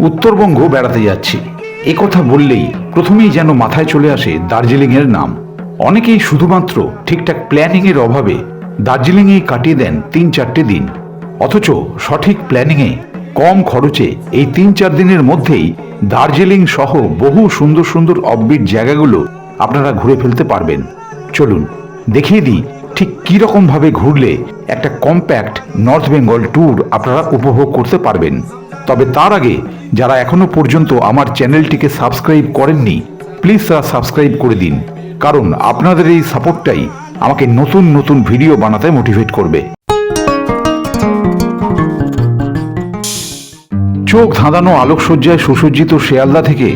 উত্তরবঙ্গ বেড়াতে যাচ্ছি। এ কথা বললেই প্রথমেই যেন মাথায় চলে আসে দার্জিলিংয়ের নাম। অনেকেই শুধুমাত্র ঠিকঠাক প্ল্যানিংয়ের অভাবে দার্জিলিংয়েই কাটিয়ে দেন তিন চারটে দিন। অথচ সঠিক প্ল্যানিংয়ে কম খরচে এই তিন চার দিনের মধ্যেই দার্জিলিং সহ বহু সুন্দর সুন্দর অববিট জায়গাগুলো আপনারা ঘুরে ফেলতে পারবেন। চলুন, দেখিয়ে দিই ঠিক কীরকম ভাবে ঘুরলে একটা কম্প্যাক্ট নর্থ বেঙ্গল ট্যুর আপনারা উপভোগ করতে পারবেন। তবে তার আগে, যারা এখনও পর্যন্ত আমার চ্যানেলটিকে সাবস্ক্রাইব করেননি প্লিজ তারা সাবস্ক্রাইব করে দিন। কারণ আপনাদের এই সাপোর্টটাই আমাকে নতুন নতুন ভিডিও বানাতে মোটিভেট করবে। চোখ ধাঁধানো আলোকসজ্জায় সুসজ্জিত শেয়ালদা থেকে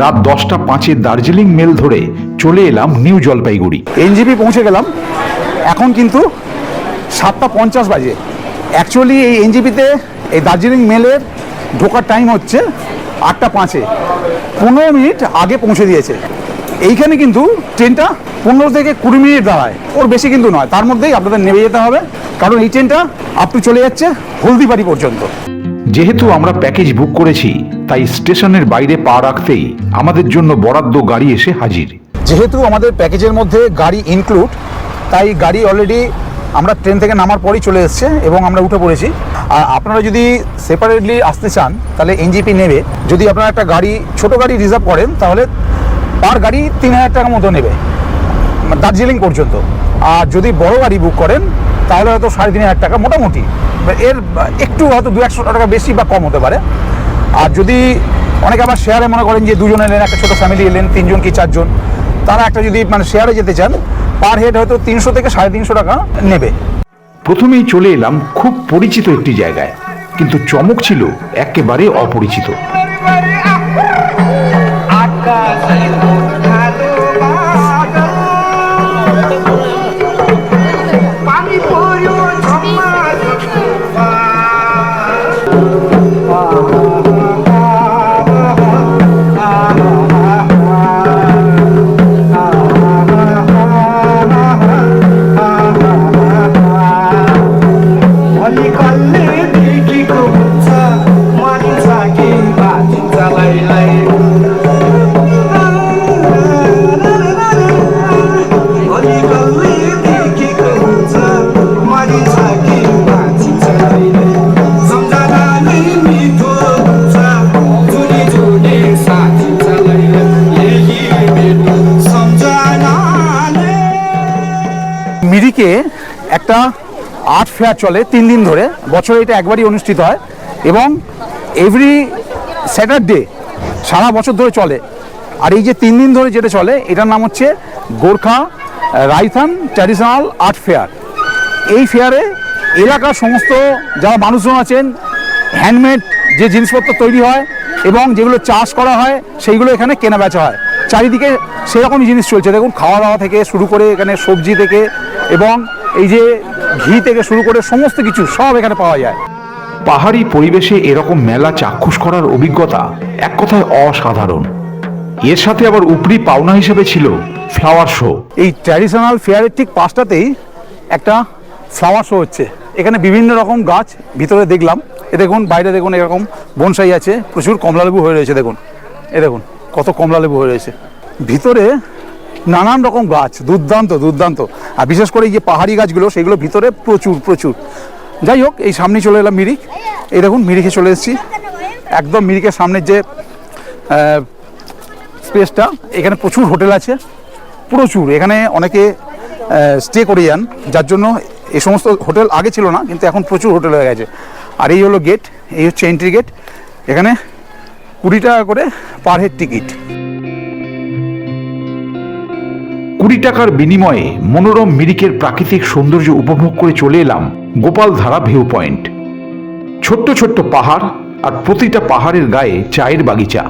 রাত দশটা পাঁচে দার্জিলিং মেল ধরে চলে এলাম নিউ জলপাইগুড়ি। এনজিপি পৌঁছে গেলাম। এখন কিন্তু সাতটা পঞ্চাশ বাজে। অ্যাকচুয়ালি এই এনজিপিতে এই দার্জিলিং মেলের ঢোকার টাইম হচ্ছে আটটা পাঁচে। পনেরো মিনিট আগে পৌঁছে দিয়েছে। এইখানে কিন্তু ট্রেনটা পনেরো থেকে কুড়ি মিনিট দাঁড়ায়। ওর বেশি কিন্তু নয় তার মধ্যেই আপনাদের নেমে যেতে হবে। কারণ এই ট্রেনটা আপ টু চলে যাচ্ছে হলদিবাড়ি পর্যন্ত। যেহেতু আমরা প্যাকেজ বুক করেছি তাই স্টেশনের বাইরে পা রাখতেই আমাদের জন্য বরাদ্দ গাড়ি এসে হাজির। যেহেতু আমাদের প্যাকেজের মধ্যে গাড়ি ইনক্লুড তাই গাড়ি অলরেডি আমরা ট্রেন থেকে নামার পরই চলে এসছে এবং আমরা উঠে পড়েছি। আর আপনারা যদি সেপারেটলি আসতে চান, তাহলে এনজিপি নেবে। যদি আপনারা একটা গাড়ি, ছোট গাড়ি রিজার্ভ করেন, তাহলে পার গাড়ি তিন হাজার টাকার মতো নেবে, দার্জিলিং পর্যন্ত। আর যদি বড় গাড়ি বুক করেন, তাহলে হয়তো সাড়ে তিন হাজার টাকা মোটামুটি। এর একটু হয়তো দু একশো টাকা বেশি বা কম হতে পারে। আর যদি অনেকে আবার শেয়ারে মনে করেন যে দুজন এলেন, একটা ছোটো ফ্যামিলি এলেন, তিনজন কি চারজন, তারা একটা যদি মানে শেয়ারে যেতে চান পার হেড হয়তো তিনশো থেকে সাড়ে তিনশো টাকা নেবে। প্রথমেই চলে এলাম খুব পরিচিত একটি জায়গায়, কিন্তু চমক ছিল একেবারে অপরিচিত। ফেয়ার চলে তিন দিন ধরে। বছরে এটা একবারই অনুষ্ঠিত হয় এবং এভরি স্যাটারডে সারা বছর ধরে চলে। আর এই যে তিন দিন ধরে যেটা চলে, এটার নাম হচ্ছে গোর্খা, রাইথান, ট্র্যাডিশনাল আর্ট ফেয়ার। এই ফেয়ারে এলাকার সমস্ত যারা মানুষজন আছেন হ্যান্ডমেড যে জিনিসপত্র তৈরি হয় এবং যেগুলো চাষ করা হয়, সেইগুলো এখানে কেনা বেচা হয়। চারিদিকে সেরকমই জিনিস চলছে। দেখুন, খাওয়া দাওয়া থেকে শুরু করে এখানে সবজি থেকে এবং এই যে ঘি থেকে শুরু করে সমস্ত কিছু সব এখানে পাওয়া যায়। পাহাড়ি পরিবেশে এরকম মেলা চাক্ষুষ করার অভিজ্ঞতা এক কথায় অসাধারণ। এর সাথে আবার উপরি পাওনা হিসেবে ছিল ফ্লাওয়ার শো এই ট্র্যাডিশনাল ফেয়ারের ঠিক পাশটাতেই একটা ফ্লাওয়ার শো হচ্ছে। এখানে বিভিন্ন রকম গাছ ভিতরে দেখলাম। এ দেখুন বাইরে দেখুন এরকম বনসাই আছে। প্রচুর কমলালেবু হয়ে রয়েছে দেখুন। এ দেখুন কত কমলালেবু হয়ে রয়েছে। ভিতরে নানান রকম গাছ, দুর্দান্ত দুর্দান্ত। আর বিশেষ করে এই যে পাহাড়ি গাছগুলো, সেগুলো ভিতরে প্রচুর প্রচুর। যাই হোক, এই সামনে চলে এলাম মিরিক। এই দেখুন, মিরিকে চলে এসেছি। একদম মিরিকের সামনের যে স্পেসটা, এখানে প্রচুর হোটেল আছে। প্রচুর। এখানে অনেকে স্টে করে যান। যার জন্য এই সমস্ত হোটেল আগে ছিল না, কিন্তু এখন প্রচুর হোটেল হয়ে গেছে। আর এই হলো গেট এই হচ্ছে এন্ট্রি গেট এখানে কুড়ি টাকা করে পার হেড টিকিট কুড়ি টাকার বিনিময়ে মনোরম মিরিকের প্রাকৃতিক সৌন্দর্য উপভোগ করে চলে এলাম গোপালধারা ভিউ পয়েন্ট। ছোট্ট ছোট্ট পাহাড় আর প্রতিটা পাহাড়ের গায়ে চায়ের বাগিচা।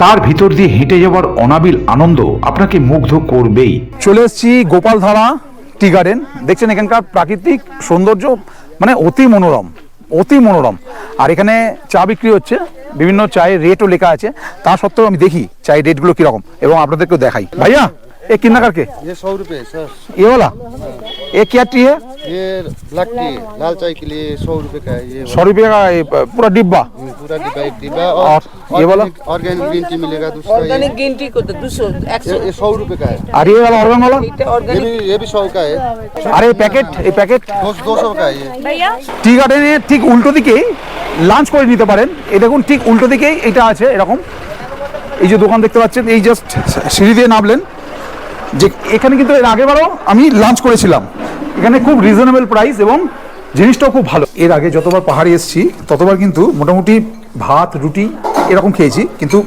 তার ভিতর দিয়ে হেঁটে যাওয়ার অনাবিল আনন্দ আপনাকে মুগ্ধ করবেই। চলে এসেছি গোপালধারা টি গার্ডেন। দেখছেন এখানকার প্রাকৃতিক সৌন্দর্য মানে অতি মনোরম অতি মনোরম। আর এখানে চা বিক্রি হচ্ছে, বিভিন্ন চায়ের রেটও লেখা আছে। তা সত্ত্বেও আমি দেখি চায়ের রেটগুলো কীরকম, এবং আপনাদেরকেও দেখাই। ভাইয়া ये कितना करके ये सौ रुपये सर ये वाला ये क्या टी है ये ब्लैक टी लाल चाय के लिए सौ रुपये का है ये सौ रुपये का ये पूरा डिब्बा पूरा डिब्बा एक डिब्बा और ये वाला? ऑर्गेनिक ग्रीन टी मिलेगा दूसरा ये, অর্গানিক গ্রিন টি কত দুশো একশো ये, ये सौ रुपये का है और ये वाला ऑर्गन वाला এটা ये অর্গানিক भी ये भी सौ का है अरे ये पैकेट ये पैकेट दो दो सौ का है ये টি গার্ডেনের ঠিক উল্টো দিকেই লাঞ্চ করে নিতে পারেন এই দেখুন ঠিক উল্টো দিকেই এটা আছে এরকম এই যে দোকান দেখতে পাচ্ছেন এই জাস্ট সিঁড়ি দিয়ে নামলেন যে এখানে কিন্তু এর আগেবারও আমি লাঞ্চ করেছিলাম। এখানে খুব রিজনেবল প্রাইস এবং জিনিসটাও খুব ভালো। এর আগে যতবার পাহাড়ে এসেছি, ততবার কিন্তু মোটামুটি ভাত, রুটি এরকম খেয়েছি, কিন্তু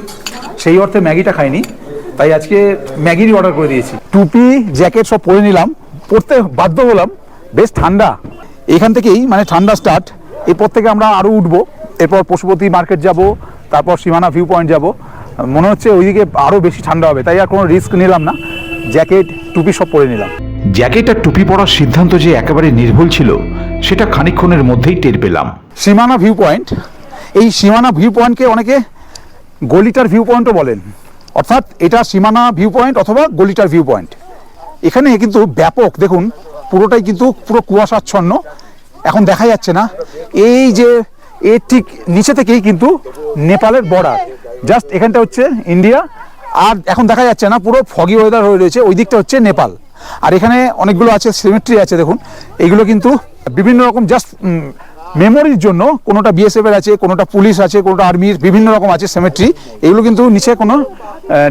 সেই অর্থে ম্যাগিটা খাইনি। তাই আজকে ম্যাগিরই অর্ডার করে দিয়েছি। টুপি জ্যাকেট সব পরে নিলাম। পরতে বাধ্য হলাম। বেশ ঠান্ডা। এখান থেকেই মানে ঠান্ডা স্টার্ট এরপর থেকে আমরা আরও উঠবো। এরপর পশুপতি মার্কেট যাব, তারপর সীমানা ভিউ পয়েন্ট যাব। মনে হচ্ছে ওইদিকে আরও বেশি ঠান্ডা হবে, তাই আর কোনো রিস্ক নিলাম না। জ্যাকেট টুপি সব পরে নিলাম। জ্যাকেট আর টুপি পরার সিদ্ধান্ত যে একেবারে নির্ভুল ছিল সেটা খানিকক্ষণের মধ্যেই টের পেলাম। সীমানা ভিউ পয়েন্ট এই সীমানা ভিউ পয়েন্টকে অনেকে গলিটার ভিউ পয়েন্টও বলেন। অর্থাৎ এটা সীমানা ভিউ পয়েন্ট অথবা গলিটার ভিউ পয়েন্ট এখানে কিন্তু ব্যাপক দেখুন পুরোটাই কিন্তু পুরো কুয়াশাচ্ছন্ন। এখন দেখা যাচ্ছে না এই যে এর ঠিক নিচে থেকেই কিন্তু নেপালের বর্ডার জাস্ট এখানটা হচ্ছে ইন্ডিয়া আর এখন দেখা যাচ্ছে না, পুরো ফগি ওয়েদার হয়ে রয়েছে। ওই দিকটা হচ্ছে নেপাল। আর এখানে অনেকগুলো আছে সিমেট্রি আছে, দেখুন। এইগুলো কিন্তু বিভিন্ন রকম জাস্ট মেমোরির জন্য কোনোটা বিএসএফ এর আছে, কোনোটা পুলিশ আছে, কোনোটা আর্মির বিভিন্ন রকম আছে সেমেট্রি এগুলো কিন্তু নিচে কোনো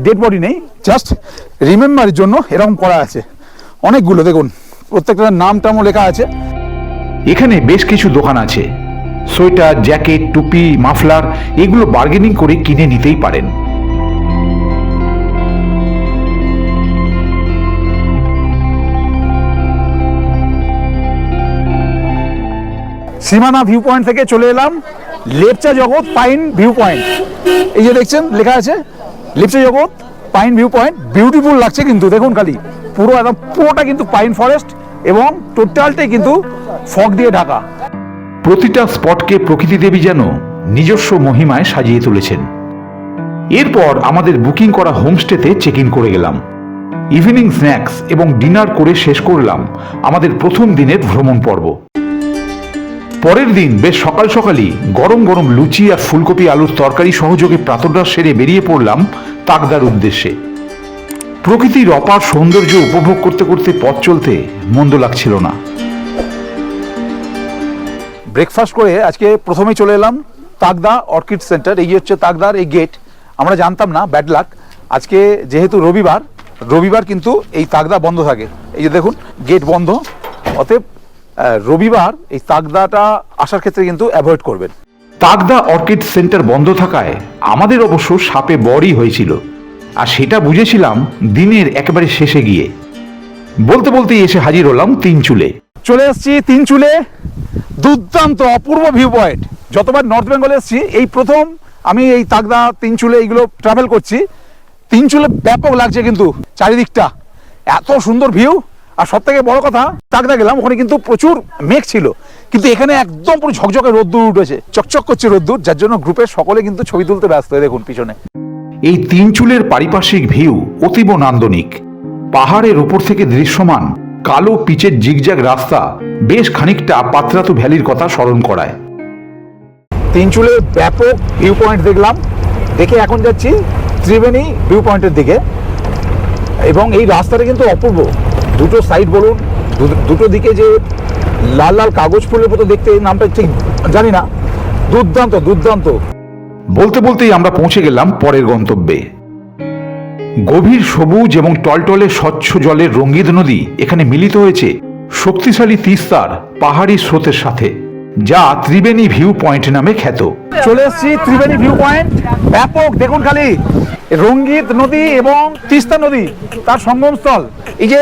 ডেড বডি নেই। জাস্ট রিমেম্বারের জন্য এরকম করা আছে। অনেকগুলো, দেখুন। প্রত্যেকটার নাম টামও লেখা আছে। এখানে বেশ কিছু দোকান আছে। সোয়েটার, জ্যাকেট, টুপি, মাফলার, এগুলো বার্গেনিং করে কিনে নিতেই পারেন। সীমানা ভিউ পয়েন্ট থেকে চলে এলাম। লেপচা জগৎ পাইন ভিউ পয়েন্ট এই যে দেখছেন, লেখা আছে, লেপচা জগৎ পাইন ভিউ পয়েন্ট বিউটিফুল লাগছে কিন্তু, দেখুন খালি। পুরো একদম, পুরোটা কিন্তু পাইন ফরেস্ট এবং টোটালটাই কিন্তু ফগ দিয়ে ঢাকা। প্রতিটা স্পটকে প্রকৃতি দেবী যেন নিজস্ব মহিমায় সাজিয়ে তুলেছেন। এরপর আমাদের বুকিং করা হোমস্টেতে চেক ইন করে গেলাম। ইভিনিং স্ন্যাক্স এবং ডিনার করে শেষ করলাম আমাদের প্রথম দিনের ভ্রমণ পর্ব। পরের দিন বেশ সকাল সকালই গরম গরম লুচি আর ফুলকপি আলুর তরকারি সহযোগে প্রাতরাশ সেরে বেরিয়ে পড়লাম তাকদার উদ্দেশ্যে। প্রকৃতির অপার সৌন্দর্য উপভোগ করতে করতে পথ চলতে মন্দ লাগছিল না। ব্রেকফাস্ট করে আজকে প্রথমেই চলে এলাম তাকদা অর্কিড সেন্টার। এই হচ্ছে তাকদার, এই গেট আমরা জানতাম না ব্যাড লাক আজকে যেহেতু রবিবার রবিবার কিন্তু এই তাকদা বন্ধ থাকে। এই যে দেখুন গেট বন্ধ। অতএব রবিবার এই তাকদাটা আসার ক্ষেত্রে কিন্তু অ্যাভয়েড করবেন। তাগদা অর্কিড সেন্টার বন্ধ থাকায় আমাদের অবশ্য সাপে বড়ই হয়েছিল। আর সেটা বুঝেছিলাম দিনের একেবারে শেষে গিয়ে। বলতে বলতে এসে হাজির হলাম তিন চুলে। চলে এসেছি তিন চুলে। দুর্দান্ত অপূর্ব ভিউ পয়েন্ট যতবার নর্থ বেঙ্গলে এসেছি এই প্রথম আমি এই তাগদা তিন চুলে এইগুলো ট্রাভেল করছি। তিন চুলে ব্যাপক লাগছে কিন্তু চারিদিকটা। এত সুন্দর ভিউ আর সব থেকে বড় কথা তাগদা গেলাম ওখানে কিন্তু প্রচুর মেঘ ছিল। কিন্তু এখানে একদম পুরো ঝকঝকে রোদ্দুর উঠেছে চকচক করছে রোদ্দুর যার জন্য গ্রুপের সকলে কিন্তু ছবি তুলতে ব্যস্ত এই দেখুন পিছনে। এই তিন চুলের পারিপার্শ্বিক ভিউ অতীব নান্দনিক। পাহাড়ের ওপর থেকে দৃশ্যমান কালো পিচের জিগজ্যাগ রাস্তা বেশ খানিকটা পাত্রাতু ভ্যালির কথা স্মরণ করায়। তিন চুলে ব্যাপক ভিউ পয়েন্ট দেখলাম। দেখে এখন যাচ্ছি ত্রিবেণী ভিউ পয়েন্টের দিকে। এবং এই রাস্তাটা কিন্তু অপূর্ব। দুটো সাইড বলুন দুটো দিকে যে লাল লাল কাগজ ফুলের মতো দেখতে নামটা ঠিক জানি না। দুর্দান্ত দুর্দান্ত। বলতে বলতেই আমরা পৌঁছে গেলাম পরের গন্তব্যে। গভীর সবুজ এবং টলটলে স্বচ্ছ জলের রঙ্গিত নদী এখানে মিলিত হয়েছে শক্তিশালী তিস্তার পাহাড়ি স্রোতের সাথে যা ত্রিবেণী ভিউ পয়েন্ট নামে খ্যাত। চলে এসেছি ত্রিবেণী ভিউ পয়েন্ট ব্যাপক দেখুন খালি রঙ্গিত নদী এবং তিস্তা নদী তার সঙ্গমস্থল। এই যে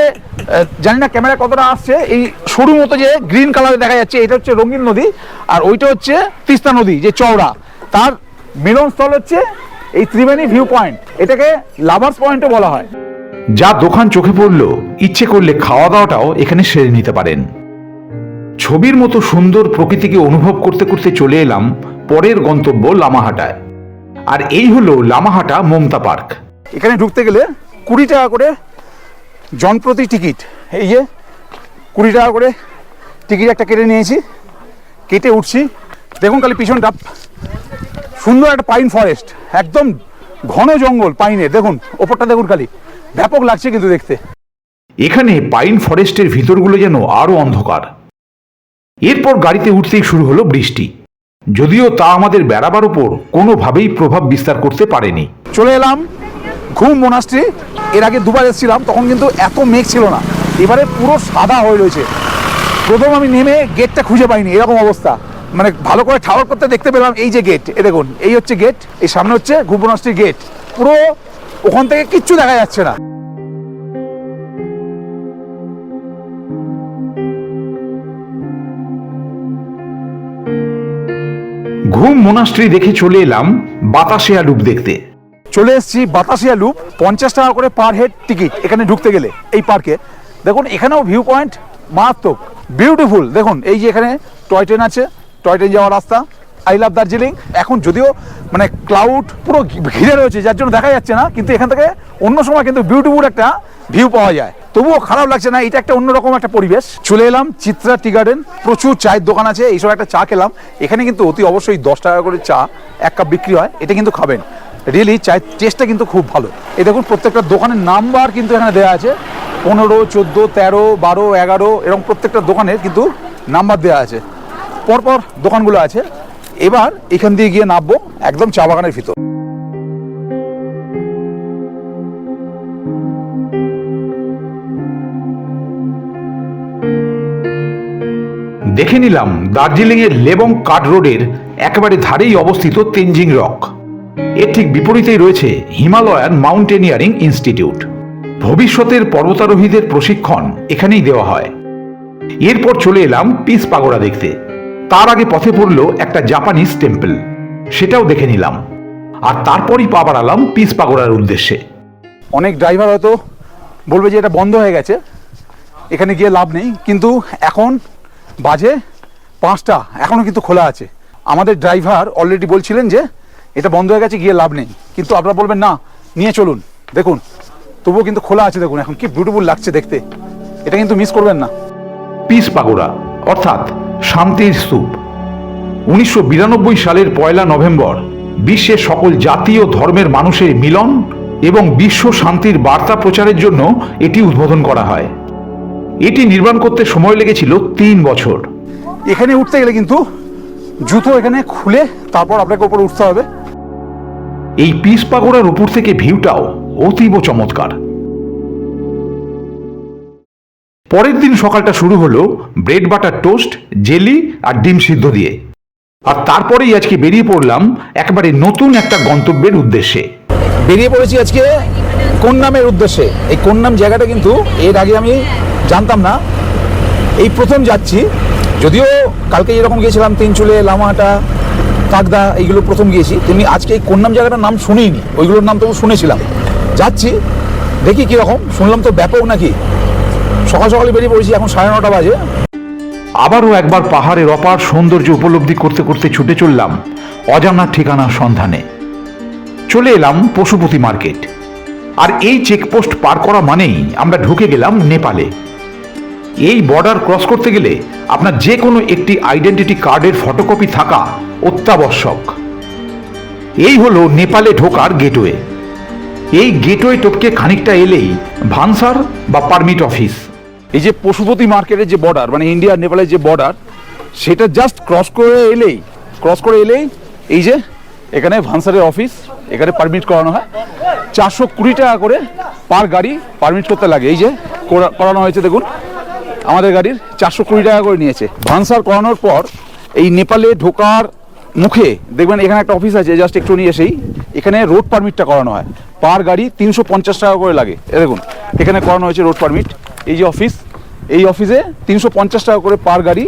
জানি না ক্যামেরা কতটা আসছে এই সরু মতো যে গ্রিন কালারে দেখা যাচ্ছে এটা হচ্ছে রঙিন নদী আর ওইটা হচ্ছে তিস্তা নদী যে চওড়া। তার মিলনস্থল হচ্ছে এই ত্রিবেণী ভিউ পয়েন্ট এটাকে লাভার্স পয়েন্টও বলা হয়। যা দোকান চোখে পড়ল ইচ্ছে করলে খাওয়া দাওয়াটাও এখানে সেরে নিতে পারেন। ছবির মতো সুন্দর প্রকৃতিকে অনুভব করতে করতে চলে এলাম পরের গন্তব্য লামাহাটায়। আর এই হলো লামাহাটা মমতা পার্ক। এখানে ঢুকতে গেলে কুড়ি টাকা করে জনপ্রতি টিকিট। এই যে কুড়ি টাকা করে টিকিট একটা কেটে নিয়েছি। কেটে উঠছি। দেখুন খালি পিছনটা। সুন্দর একটা পাইন ফরেস্ট। একদম ঘন জঙ্গল পাইনের দেখুন ওপরটা দেখুন খালি। ব্যাপক লাগছে কিন্তু দেখতে। এখানে পাইন ফরেস্টের ভিতরগুলো যেন আরও অন্ধকার। এরপর গাড়িতে উঠতেই শুরু হলো বৃষ্টি। যদিও তা আমাদের বেড়াবার উপর কোনোভাবেই প্রভাব বিস্তার করতে পারেনি। চলে এলাম। ঘুম মোনাস্ট্রি। এর আগে দুবার এসেছিলাম, তখন কিন্তু এত মেঘ ছিল না। এবারে পুরো সাদা হয়ে রয়েছে। প্রথম আমি নেমে গেটটা খুঁজে পাইনি, এরকম অবস্থা। মানে ভালো করে ঠাওয়ার করতে দেখতে পেলাম এই যে গেট এ দেখুন, এই হচ্ছে গেট এই সামনে হচ্ছে ঘুম মোনাস্ট্রি গেট পুরো ওখান থেকে কিচ্ছু দেখা যাচ্ছে না। ঘুম মোনাস্ট্রি দেখে চলে এলাম বাতাসিয়া ডুব দেখতে। চলে এসেছি বাতাসিয়া লুপ, পঞ্চাশ টাকা করে পার হেড টিকিট এখানে ঢুকতে গেলে, এই পার্কে দেখুন, এখানেও ভিউ পয়েন্ট মারাত্মক বিউটিফুল দেখুন, এই যে এখানে টয় ট্রেন আছে টয় ট্রেন যাওয়ার রাস্তা। আই লাভ দার্জিলিং এখন যদিও মানে ক্লাউড পুরো ঘিরে রয়েছে, যার জন্য দেখা যাচ্ছে না, কিন্তু এখান থেকে অন্য সময় কিন্তু বিউটিফুল একটা ভিউ পাওয়া যায়। তবুও খারাপ লাগছে না, এটা একটা অন্যরকম একটা পরিবেশ। চলে এলাম চিত্রা টি গার্ডেন প্রচুর চায়ের দোকান আছে এইসব একটা চা খেলাম। এখানে কিন্তু অতি অবশ্যই দশ টাকা করে চা, এক কাপ বিক্রি হয়, এটা কিন্তু খাবেন। রিয়েলি চায়ের টেস্টটা কিন্তু খুব ভালো। এই দেখুন, প্রত্যেকটা দোকানের নাম্বার কিন্তু এখানে দেওয়া আছে। পনেরো, চোদ্দ, তেরো, বারো, এগারো, এরকম প্রত্যেকটা দোকানের কিন্তু নাম্বার দেওয়া আছে। পরপর দোকানগুলো আছে। এবার এখান দিয়ে গিয়ে নামবো একদম চা বাগানের ভিতর। দেখে নিলাম দার্জিলিংয়ের লেবং কাট রোডের একেবারে ধারেই অবস্থিত তেনজিং রক। এর ঠিক বিপরীতেই রয়েছে হিমালয়ান মাউন্টেনিয়ারিং ইনস্টিটিউট। ভবিষ্যতের পর্বতারোহীদের প্রশিক্ষণ এখানেই দেওয়া হয়। এরপর চলে এলাম পিস পাগোড়া দেখতে। তার আগে পথে পড়ল একটা জাপানিজ টেম্পল। সেটাও দেখে নিলাম। আর তারপরই পা বাড়ালাম পিস পাগোড়ার উদ্দেশ্যে। অনেক ড্রাইভার হয়তো বলবে যে এটা বন্ধ হয়ে গেছে এখানে গিয়ে লাভ নেই। কিন্তু এখন বাজে পাঁচটা এখনও কিন্তু খোলা আছে। আমাদের ড্রাইভার অলরেডি বলছিলেন যে এটা বন্ধ হয়ে গেছে গিয়ে লাভ নেই। কিন্তু আপনারা বলবেন না নিয়ে চলুন দেখুন। তবুও কিন্তু খোলা আছে দেখুন এখন কি বিউটিফুল লাগছে দেখতে। এটা কিন্তু মিস করবেন না। পিস পাগোড়া অর্থাৎ শান্তির স্তূপ। উনিশশো বিরানব্বই সালের পয়লা নভেম্বর বিশ্বের সকল জাতি ও ধর্মের মানুষের মিলন এবং বিশ্ব শান্তির বার্তা প্রচারের জন্য এটি উদ্বোধন করা হয়। এটি নির্মাণ করতে সময় লেগেছিল তিন বছর। এখানে উঠতে গেলে কিন্তু জুতো এখানে খুলে তারপর আপনাকে উপরে উঠতে হবে। এই পিস পাগোড়ার উপর থেকে ভিউটাও অতীব চমৎকার। পরের দিন সকালটা শুরু হলো ব্রেড বাটার টোস্ট জেলি আর ডিম সিদ্ধ দিয়ে। আর তারপরেই আজকে বেরিয়ে পড়লাম একেবারে নতুন একটা গন্তব্যের উদ্দেশ্যে। বেরিয়ে পড়েছি আজকে কোন নামের উদ্দেশ্যে। এই কোন নাম জায়গাটা কিন্তু এর আগে আমি জানতাম না। এই প্রথম যাচ্ছি, যদিও কালকে এরকম গিয়েছিলাম, তিনচুলে, লামাটা, কাকদা, এইগুলো প্রথম গিয়েছি। তেমনি আজকে এই কোন নাম জায়গাটার নাম শুনিনি, ওইগুলোর নাম তবু শুনেছিলাম। যাচ্ছি, দেখি কীরকম, শুনলাম তো ব্যাপক নাকি। সকাল সকালে বেরিয়ে পড়েছি, এখন সাড়ে নটা বাজে। আবারও একবার পাহাড়ের অপার সৌন্দর্য উপলব্ধি করতে করতে ছুটে চললাম অজানা ঠিকানার সন্ধানে। চলে এলাম পশুপতি মার্কেট। আর এই চেকপোস্ট পার করা মানেই আমরা ঢুকে গেলাম নেপালে। এই বর্ডার ক্রস করতে গেলে আপনার যে কোনো একটি আইডেন্টিটি কার্ডের ফটোকপি থাকা অত্যাবশ্যক। এই হলো নেপালে ঢোকার গেটওয়ে এই গেটওয়ে টপকে খানিকটা এলেই ভানসার বা পারমিট অফিস এই যে পশুপতি মার্কেটের যে বর্ডার মানে ইন্ডিয়া নেপালের যে বর্ডার সেটা জাস্ট ক্রস করে এলেই ক্রস করে এলেই এই যে এখানে ভানসারের অফিস এখানে পারমিট করানো হয়। চারশো কুড়ি টাকা করে পার গাড়ি পারমিট করতে লাগে। এই যে করা- করানো হয়েছে, দেখুন, আমাদের গাড়ির চারশো কুড়ি টাকা করে নিয়েছে। ভানসার করানোর পর এই নেপালে ঢোকার মুখে, দেখবেন এখানে একটা অফিস আছে জাস্ট একটু নিয়ে এসেই, এখানে রোড পারমিটটা করানো হয়। পার গাড়ি তিনশো পঞ্চাশ টাকা করে লাগে। দেখুন, এখানে করানো হয়েছে রোড পারমিট এই যে অফিস, এই অফিসে তিনশো পঞ্চাশ টাকা করে পার গাড়ি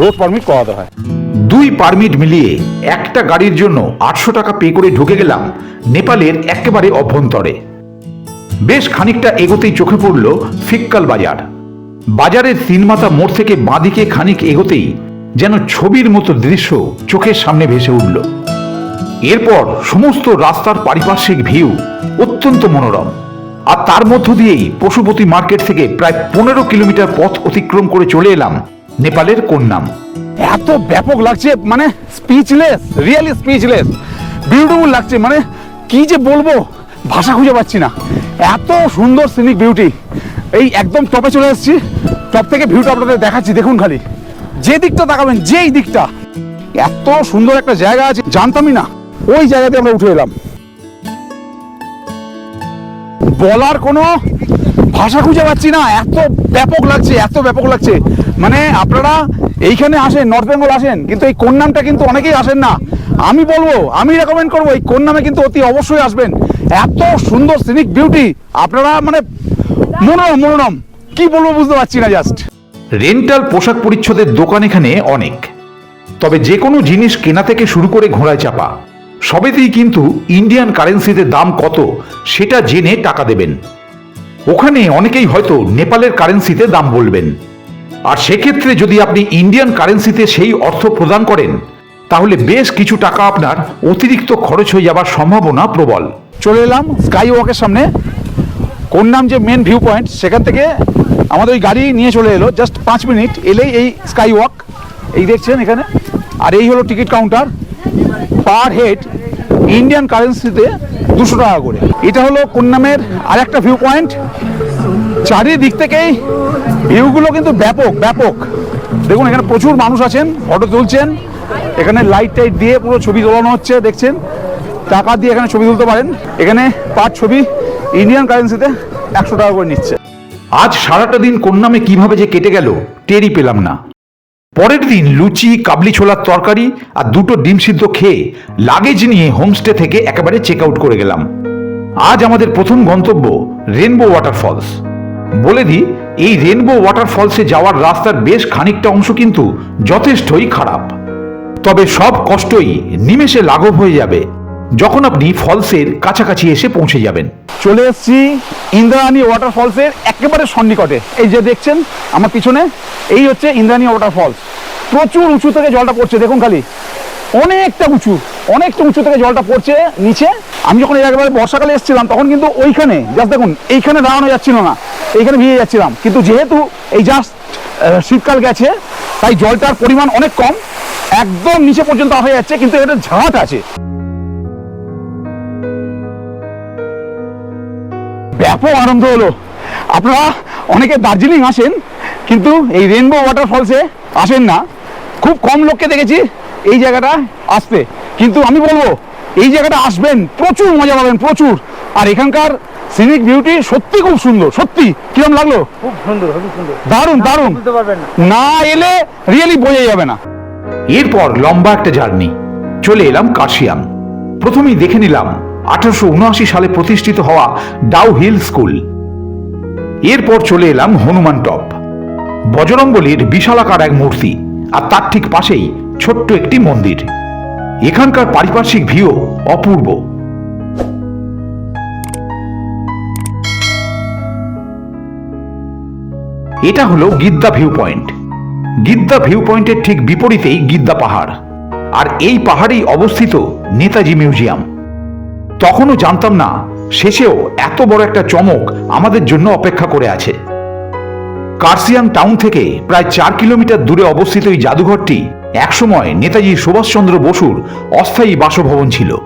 রোড পারমিট করাতে হয়। দুই পারমিট মিলিয়ে একটা গাড়ির জন্য আটশো টাকা পে করে ঢুকে গেলাম নেপালের একেবারে অভ্যন্তরে। বেশ খানিকটা এগোতেই চোখে পড়ল ফিক্কাল বাজার। বাজারের তিনমাথা মোড় থেকে বাঁদিকে খানিক এগোতেই যেন ছবির মতো দৃশ্য চোখের সামনে ভেসে উঠল। এরপর সমস্ত রাস্তার পারিপার্শ্বিক ভিউ অত্যন্ত মনোরম। আর তার মধ্য দিয়েই পশুপতি মার্কেট থেকে প্রায় পনেরো কিলোমিটার পথ অতিক্রম করে চলে এলাম নেপালের কোন্নাম। এত ব্যাপক লাগছে মানে স্পিচলেস রিয়েলি স্পিচলেস বিউটিফুল লাগছে মানে কি যে বলব, ভাষা খুঁজে পাচ্ছি না। এত সুন্দর সিনিক বিউটি এই একদম টপে চলে এসেছি টপ থেকে ভিউটা আপনাদের দেখাচ্ছি, দেখুন খালি। যে দিকটা তাকাবেন, যেই দিকটা। এত সুন্দর একটা জায়গা আছে, জানতামই না। ওই জায়গাতে আমরা উঠে এলাম। বলার কোনো ভাষা খুঁজে পাচ্ছি না। এত ব্যাপক লাগছে, এত ব্যাপক লাগছে। মানে আপনারা এইখানে আসেন নর্থ বেঙ্গল আসেন, কিন্তু এই কোন নামটা কিন্তু অনেকেই আসেন না। আমি বলব, আমি রেকমেন্ড করব, এই কোন নামে কিন্তু অতি অবশ্যই আসবেন। এত সুন্দর সিনিক বিউটি আপনারা মানে মনোরম মনোরম। কি বলব বুঝতে পারছি না জাস্ট রেন্টাল পোশাক পরিচ্ছদের দোকান এখানে অনেক। তবে যে কোনো জিনিস কেনা থেকে শুরু করে ঘোড়ায় চাপা। সবেতেই কিন্তু ইন্ডিয়ান কারেন্সিতে দাম কত সেটা জেনে টাকা দেবেন। ওখানে অনেকেই হয়তো নেপালের কারেন্সিতে দাম বলবেন। আর সেক্ষেত্রে যদি আপনি ইন্ডিয়ান কারেন্সিতে সেই অর্থ প্রদান করেন, তাহলে বেশ কিছু টাকা আপনার অতিরিক্ত খরচ হয়ে যাবার সম্ভাবনা প্রবল। চলে এলাম স্কাই ওয়াকের সামনে। কোন নাম যে মেন ভিউ পয়েন্ট সেখান থেকে আমাদের ওই গাড়ি নিয়ে চলে এলো। জাস্ট পাঁচ মিনিট এলেই এই স্কাই ওয়াক এই দেখছেন এখানে। আর এই হলো ticket counter per head Indian কারেন্সিতে দুশো টাকা করে। এটা হলো কোন নামের আর একটা ভিউ পয়েন্ট চারিদিক থেকেই ভিউগুলো কিন্তু ব্যাপক ব্যাপক। দেখুন, এখানে প্রচুর মানুষ আছেন ফটো তুলছেন। এখানে লাইট টাইট দিয়ে পুরো ছবি তোলানো হচ্ছে, দেখছেন? টাকা দিয়ে এখানে ছবি তুলতে পারেন। এখানে পার ছবি ইন্ডিয়ান কারেন্সিতে একশো টাকা করে নিচ্ছে। আজ সারাটা দিন কোন্নামে কীভাবে যে কেটে গেল, টেরই পেলাম না। পরের দিন লুচি, কাবলি ছোলার তরকারি আর দুটো ডিম সিদ্ধ খেয়ে লাগেজ নিয়ে হোমস্টে থেকে একেবারে চেক আউট করে গেলাম। আজ আমাদের প্রথম গন্তব্য রেনবো ওয়াটারফলস বলে দিই এই রেনবো ওয়াটারফলসে যাওয়ার রাস্তার বেশ খানিকটা অংশ কিন্তু যথেষ্টই খারাপ। তবে সব কষ্টই নিমেষে লাঘব হয়ে যাবে। যখন আপনি ফলসের কাছাকাছি এসে পৌঁছে যাবেন। চলে এসেছি ইন্দ্রাণী ওয়াটারফলসের একেবারে সন্নিকটে। এই যে দেখছেন, আমার পিছনে, এই হচ্ছে ইন্দ্রাণী ওয়াটারফলস প্রচুর উঁচু থেকে জলটা পড়ছে, দেখুন খালি। অনেকটা উঁচু অনেকটা উঁচু থেকে জলটা পড়ছে নিচে। আমি যখন একেবারে বর্ষাকালে এসেছিলাম, তখন কিন্তু ওইখানে জাস্ট দেখুন, এইখানে দাঁড়ানো যাচ্ছিল না, এইখানে ভিজে যাচ্ছিলাম। কিন্তু যেহেতু এই জাস্ট শীতকাল গেছে, তাই জলটার পরিমাণ অনেক কম, একদম নিচে পর্যন্ত হয়ে যাচ্ছে, কিন্তু এটা ঝাঁট আছে। ব্যাপক আনন্দ হলো। আপনারা অনেকে দার্জিলিং আসেন কিন্তু এই রেনবো ওয়াটারফলসে আসেন না। খুব কম লোককে দেখেছি এই জায়গাটা আসতে। কিন্তু আমি বলব এই জায়গাটা আসবেন প্রচুর মজা পাবেন প্রচুর। আর এখানকার সিনিক বিউটি সত্যি খুব সুন্দর সত্যি। কিরম লাগল? খুব সুন্দর খুব সুন্দর। দারুণ দারুণ। না। না এলে রিয়েলি বোঝা যাবে না। এরপর লম্বা একটা জার্নি। চলে এলাম কাশিয়াম প্রথমেই দেখে নিলাম আঠারোশো উনআশি সালে প্রতিষ্ঠিত হওয়া ডাউ হিল স্কুল। এরপর চলে এলাম হনুমান টপ। বজরঙ্গলির বিশালাকার এক মূর্তি, আর তার ঠিক পাশেই ছোট্ট একটি মন্দির। এখানকার পারিপার্শ্বিক ভিউ অপূর্ব। এটা হলো Gidda view point. Gidda view পয়েন্টের ঠিক বিপরীতেই গিদ্দা পাহাড়। আর এই পাহাড়েই অবস্থিত নেতাজি মিউজিয়াম। তখনও জানতাম না, শেষেও এত বড় একটা চমক আমাদের জন্য অপেক্ষা করে আছে। কার্সিয়াং টাউন থেকে প্রায় চার কিলোমিটার দূরে অবস্থিত এই জাদুঘরটি একসময় নেতাজি সুভাষচন্দ্র বসুর অস্থায়ী বাসভবন ছিল।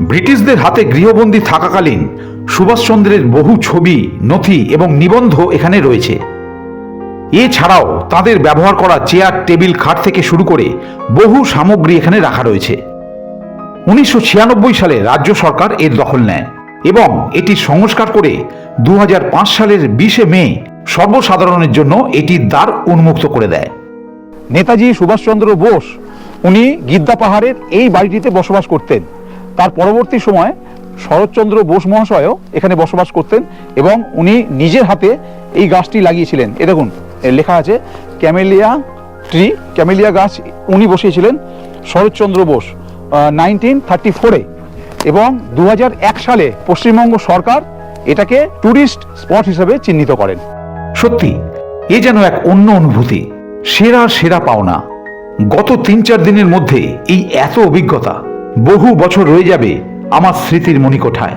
ব্রিটিশদের হাতে গৃহবন্দী থাকাকালীন সুভাষচন্দ্রের বহু ছবি, নথি এবং নিবন্ধ এখানে রয়েছে। এছাড়াও তাদের ব্যবহার করা চেয়ার, টেবিল, খাট থেকে শুরু করে বহু সামগ্রী এখানে রাখা রয়েছে। উনিশশো ছিয়ানব্বই সালে রাজ্য সরকার এর দখল নেয় এবং এটি সংস্কার করে দুহাজার পাঁচ সালের বিশে মে সর্বসাধারণের জন্য এটির দ্বার উন্মুক্ত করে দেয়। নেতাজি সুভাষচন্দ্র বোস, উনি গিদ্দা পাহাড়ের এই বাড়িটিতে বসবাস করতেন। তার পরবর্তী সময় শরৎচন্দ্র বোস মহাশয়ও এখানে বসবাস করতেন এবং উনি নিজের হাতে এই গাছটি লাগিয়েছিলেন। এ দেখুন লেখা আছে, ক্যামেলিয়া ট্রি, ক্যামেলিয়া গাছ উনি বসিয়েছিলেন শরৎচন্দ্র বোস। নাইনটিন থার্টি ফোরে এবং দু হাজার এক সালে পশ্চিমবঙ্গ সরকার এটাকে ট্যুরিস্ট স্পট হিসেবে চিহ্নিত করেন। সত্যি, এ যেন এক অন্য অনুভূতি, সেরা সেরা পাওনা। গত তিন চার দিনের মধ্যে এই এত অভিজ্ঞতা, বহু বছর রয়ে যাবে আমার স্মৃতির মণিকোঠায়।